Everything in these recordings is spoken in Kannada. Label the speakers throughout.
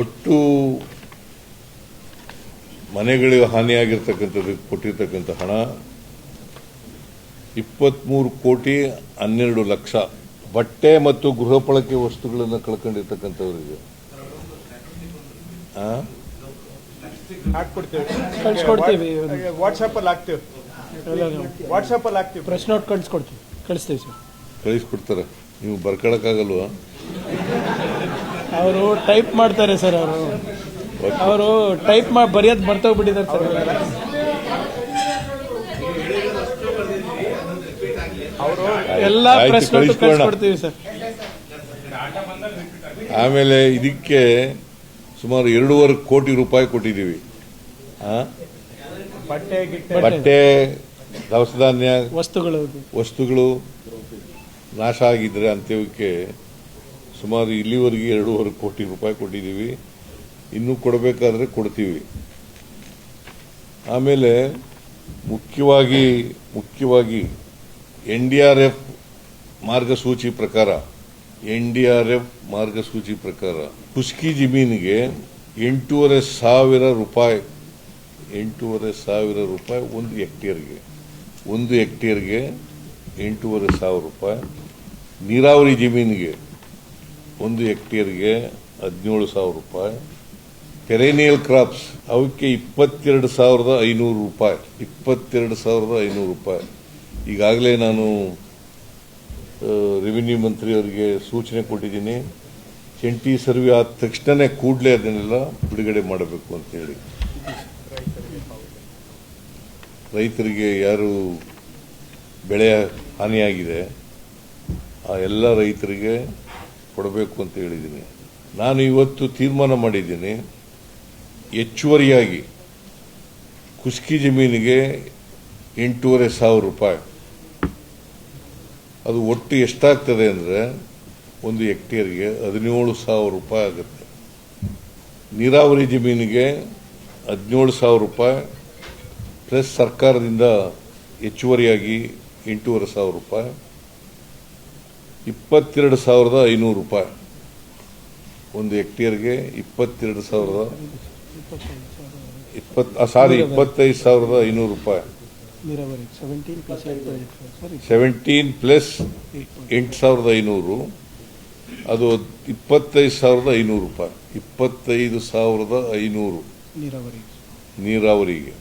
Speaker 1: ಒಟ್ಟು ಮನೆಗಳಿಗೆ ಹಾನಿಯಾಗಿರ್ತಕ್ಕಂಥದ್ದು ಕೊಟ್ಟಿರ್ತಕ್ಕಂಥ ಹಣ ಇಪ್ಪತ್ಮೂರು ಕೋಟಿ ಹನ್ನೆರಡು ಲಕ್ಷ. ಬಟ್ಟೆ ಮತ್ತು ಗೃಹ ಬಳಕೆ ವಸ್ತುಗಳನ್ನು ಕಳ್ಕೊಂಡಿರ್ತಕ್ಕಂಥವ್ರಿಗೆ.
Speaker 2: ಕಳ್ಸ್ಕೊಡ್ತೀವಿ.
Speaker 3: ವಾಟ್ಸಪ್ ಅಲ್ಲಿ ಹಾಕ್ತೇವೆ. ವಾಟ್ಸಪ್ ಅಲ್ಲಿ ಹಾಕ್ತೀವಿ.
Speaker 2: ಪ್ರಶ್ನೆ ನೋಟ್ ಕಳಿಸ್ಕೊಡ್ತೀವಿ. ಕಳಿಸ್ತೀವಿ ಸರ್.
Speaker 1: ಕಳಿಸ್ಕೊಡ್ತಾರೆ. ನೀವು ಬರ್ಕೊಳಕ್ಕಾಗಲ್ವಾ?
Speaker 2: ಅವರು ಟೈಪ್ ಮಾಡ್ತಾರೆ ಸರ್ ಅವರು. ಅವರು ಟೈಪ್ ಮಾಡಿ ಬರೆಯೋದ್ ಬರ್ತೋಗ್ಬಿಟ್ಟಿದ್ದಾರೆ ಸರ್.
Speaker 3: ಅವರು
Speaker 2: ಎಲ್ಲ. ಕಳಿಸ್ಕೊಡ್ತೀವಿ ಸರ್.
Speaker 1: ಆಮೇಲೆ ಇದಕ್ಕೆ ಸುಮಾರು ಎರಡೂವರೆ ಕೋಟಿ ರೂಪಾಯಿ ಕೊಟ್ಟಿದ್ದೀವಿ. ಆ?
Speaker 3: ಬಟ್ಟೆ
Speaker 1: ದವಸ ಧಾನ್ಯ
Speaker 2: ವಸ್ತುಗಳು.
Speaker 1: ವಸ್ತುಗಳು ನಾಶ ಆಗಿದ್ರೆ ಅಂತ್ಯವಕ್ಕೆ ಸುಮಾರು ಇಲ್ಲಿವರೆಗೆ ಎರಡೂವರೆ ಕೋಟಿ ರೂಪಾಯಿ ಕೊಟ್ಟಿದ್ದೀವಿ. ಇನ್ನೂ ಕೊಡಬೇಕಾದ್ರೆ ಕೊಡ್ತೀವಿ. ಆಮೇಲೆ ಮುಖ್ಯವಾಗಿ ಮುಖ್ಯವಾಗಿ ಎನ್ ಡಿ ಆರ್ ಎಫ್ ಮಾರ್ಗಸೂಚಿ ಪ್ರಕಾರ, ಎನ್ ಡಿ ಆರ್ ಎಫ್ ಮಾರ್ಗಸೂಚಿ ಪ್ರಕಾರ ಕುಸ್ಕಿ ಜಮೀನಿಗೆ ಎಂಟೂವರೆ ಸಾವಿರ ರೂಪಾಯಿ, ಎಂಟೂವರೆ ಸಾವಿರ ರೂಪಾಯಿ ಒಂದು ಹೆಕ್ಟೇರ್ಗೆ ಒಂದು ಹೆಕ್ಟೇರ್ಗೆ ಎಂಟೂವರೆ ಸಾವಿರ ರೂಪಾಯಿ ನೀರಾವರಿ ಜಮೀನಿಗೆ ಒಂದು ಹೆಕ್ಟೇರ್ಗೆ ಹದಿನೇಳು ಸಾವಿರ ರೂಪಾಯಿ. ಪೆರೇನಿಯಲ್ ಕ್ರಾಪ್ಸ್ ಅವಕ್ಕೆ ಇಪ್ಪತ್ತೆರಡು ಸಾವಿರದ ಐನೂರು ರೂಪಾಯಿ. ಇಪ್ಪತ್ತೆರಡು ಸಾವಿರದ ಐನೂರು ರೂಪಾಯಿ. ಈಗಾಗಲೇ ನಾನು ರೆವಿನ್ಯೂ ಮಂತ್ರಿಯವರಿಗೆ ಸೂಚನೆ ಕೊಟ್ಟಿದ್ದೀನಿ. ಜಂಟಿ ಸರ್ವೆ ಆದ ತಕ್ಷಣನೇ ಕೂಡಲೇ ಅದನ್ನೆಲ್ಲ ಬಿಡುಗಡೆ ಮಾಡಬೇಕು ಅಂತ ಹೇಳಿ. ರೈತರಿಗೆ ಯಾರು ಬೆಳೆ ಹಾನಿಯಾಗಿದೆ, ಆ ಎಲ್ಲ ರೈತರಿಗೆ ಕೊಡಬೇಕು ಅಂತ ಹೇಳಿದ್ದೀನಿ. ನಾನು ಇವತ್ತು ತೀರ್ಮಾನ ಮಾಡಿದ್ದೀನಿ, ಹೆಚ್ಚುವರಿಯಾಗಿ ಕುಸ್ಕಿ ಜಮೀನಿಗೆ ಎಂಟೂವರೆ ಸಾವಿರ ರೂಪಾಯಿ. ಅದು ಒಟ್ಟು ಎಷ್ಟಾಗ್ತದೆ ಅಂದರೆ ಒಂದು ಹೆಕ್ಟೇರ್ಗೆ ಹದಿನೇಳು ಸಾವಿರ ರೂಪಾಯಿ ಆಗುತ್ತೆ. ನೀರಾವರಿ ಜಮೀನಿಗೆ ಹದಿನೇಳು ಸಾವಿರ ರೂಪಾಯಿ, ಪ್ಲಸ್ ಸರ್ಕಾರದಿಂದ ಹೆಚ್ಚುವರಿಯಾಗಿ ಎಂಟೂವರೆ ಸಾವಿರ ರೂಪಾಯಿ. ಇಪ್ಪತ್ತೆರಡು ಸಾವಿರದ ಐನೂರು ರೂಪಾಯಿ. ಒಂದು ಹೆಕ್ಟೇರ್ಗೆ ಇಪ್ಪತ್ತೆರಡು ಸಾವಿರದ ಇಪ್ಪತ್ತು ಸಾರಿ ಇಪ್ಪತ್ತೈದು ಸಾವಿರದ ಐನೂರು ರೂಪಾಯಿ.
Speaker 2: ಸೆವೆಂಟೀನ್ ಪ್ಲಸ್
Speaker 1: ಎಂಟು ಸಾವಿರದ ಐನೂರು. ಅದು ಇಪ್ಪತ್ತೈದು ಸಾವಿರದ ಐನೂರು ರೂಪಾಯಿ. ಇಪ್ಪತ್ತೈದು ಸಾವಿರದ ಐನೂರು.
Speaker 2: ನೀರಾವರಿ.
Speaker 1: ನೀರಾವರಿಗೆ.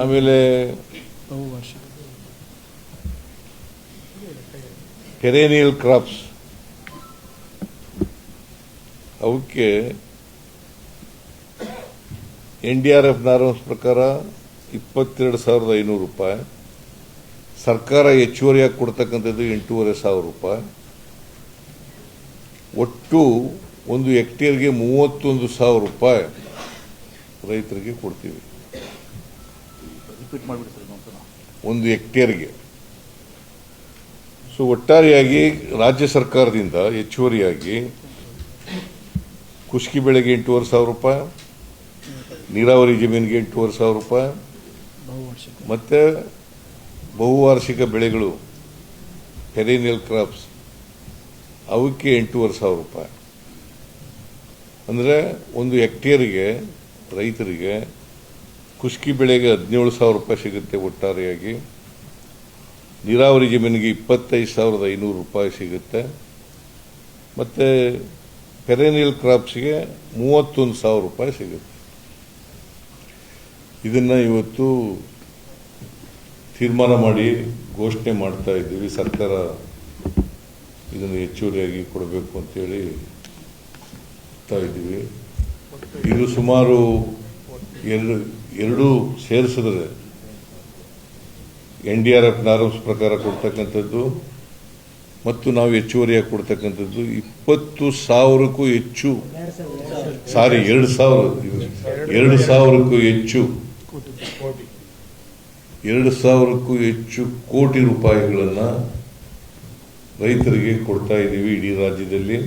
Speaker 1: ಆಮೇಲೆ
Speaker 2: ಬಹುವಾರ್ಷಿಕ
Speaker 1: ಪೆರೇನಿಯಲ್ ಕ್ರಾಪ್ಸ್ ಅವಕ್ಕೆ N D R F norms ಪ್ರಕಾರ ಇಪ್ಪತ್ತೆರಡು ಸಾವಿರದ ಐನೂರು ರೂಪಾಯಿ ಸರ್ಕಾರ ಹೆಚ್ಚುವರಿಯಾಗಿ ಕೊಡ್ತಕ್ಕಂಥದ್ದು ಎಂಟೂವರೆ ಸಾವಿರ ರೂಪಾಯಿ. ಒಟ್ಟು ಒಂದು ಹೆಕ್ಟೇರ್ಗೆ ಮೂವತ್ತೊಂದು ಸಾವಿರ ರೂಪಾಯಿ ರೈತರಿಗೆ ಕೊಡ್ತೀವಿ. ಒಂದು ಹೆಕ್ಟೇರ್ಗೆ. ಸೊ ಒಟ್ಟಾರೆಯಾಗಿ ರಾಜ್ಯ ಸರ್ಕಾರದಿಂದ ಹೆಚ್ಚುವರಿಯಾಗಿ ಕುಷ್ಕಿ ಬೆಳೆಗೆ ಎಂಟೂವರೆ ಸಾವಿರ ರೂಪಾಯಿ, ನೀರಾವರಿ ಜಮೀನಿಗೆ ಎಂಟೂವರೆ ಸಾವಿರ ರೂಪಾಯಿ, ಮತ್ತು ಬಹುವಾರ್ಷಿಕ ಬೆಳೆಗಳು ಪೆರೇನಿಯಲ್ ಕ್ರಾಪ್ಸ್ ಅವಕ್ಕೆ ಎಂಟೂವರೆ ಸಾವಿರ ರೂಪಾಯಿ. ಅಂದರೆ ಒಂದು ಹೆಕ್ಟೇರಿಗೆ, ರೈತರಿಗೆ ಕುಷ್ಕಿ ಬೆಳೆಗೆ ಹದಿನೇಳು ಸಾವಿರ ರೂಪಾಯಿ ಸಿಗುತ್ತೆ ಒಟ್ಟಾರೆಯಾಗಿ. ನೀರಾವರಿ ಜಮೀನಿಗೆ ಇಪ್ಪತ್ತೈದು ಸಾವಿರದ ಐನೂರು ರೂಪಾಯಿ ಸಿಗುತ್ತೆ. ಮತ್ತು ಪೆರೇನಿಯಲ್ ಕ್ರಾಪ್ಸ್ಗೆ ಮೂವತ್ತೊಂದು ಸಾವಿರ ರೂಪಾಯಿ ಸಿಗುತ್ತೆ. ಇದನ್ನು ಇವತ್ತು ತೀರ್ಮಾನ ಮಾಡಿ ಘೋಷಣೆ ಮಾಡ್ತಾ ಇದ್ದೀವಿ. ಸರ್ಕಾರ ಇದನ್ನು ಹೆಚ್ಚುವರಿಯಾಗಿ ಕೊಡಬೇಕು ಅಂತೇಳಿ ಇದ್ದೀವಿ. ಇದು ಸುಮಾರು ಎರಡು ಎರಡು ಸೇರಿಸಿದ್ರೆ N D R F norms ಪ್ರಕಾರ ಕೊಡ್ತಕ್ಕಂಥದ್ದು ಮತ್ತು ನಾವು ಹೆಚ್ಚುವರಿಯಾಗಿ ಕೊಡ್ತಕ್ಕಂಥದ್ದು ಇಪ್ಪತ್ತು ಸಾವಿರಕ್ಕೂ ಹೆಚ್ಚು ಸಾರಿ, ಎರಡು ಸಾವಿರ, ಎರಡು ಸಾವಿರಕ್ಕೂ ಹೆಚ್ಚು ಎರಡು ಸಾವಿರಕ್ಕೂ ಹೆಚ್ಚು ಕೋಟಿ ರೂಪಾಯಿಗಳನ್ನು ರೈತರಿಗೆ ಕೊಡ್ತಾ ಇದ್ದೀವಿ ಇಡೀ ರಾಜ್ಯದಲ್ಲಿ.